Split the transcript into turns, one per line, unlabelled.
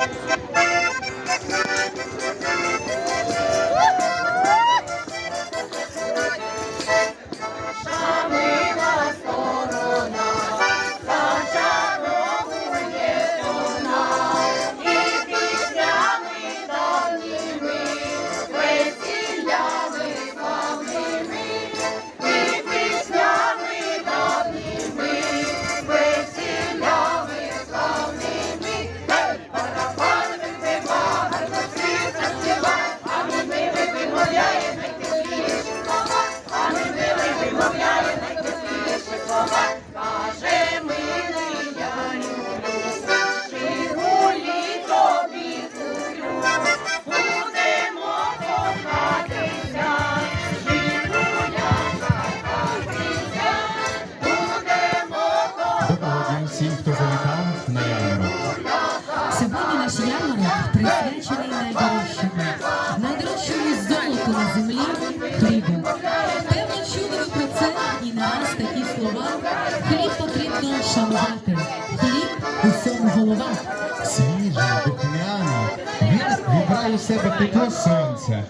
Thank you. Всім, хто завітав на ярмарок.
Сьогодні наш ярмарок присвячений найдорожчому, найдорожчому золоту на землі хлібу. Певно, чули ви про це і на раз такі слова. Хліб потрібно шанувати. Хліб усьому голова.
Свіжий, духмяний, він вібрає в себе тепло сонця.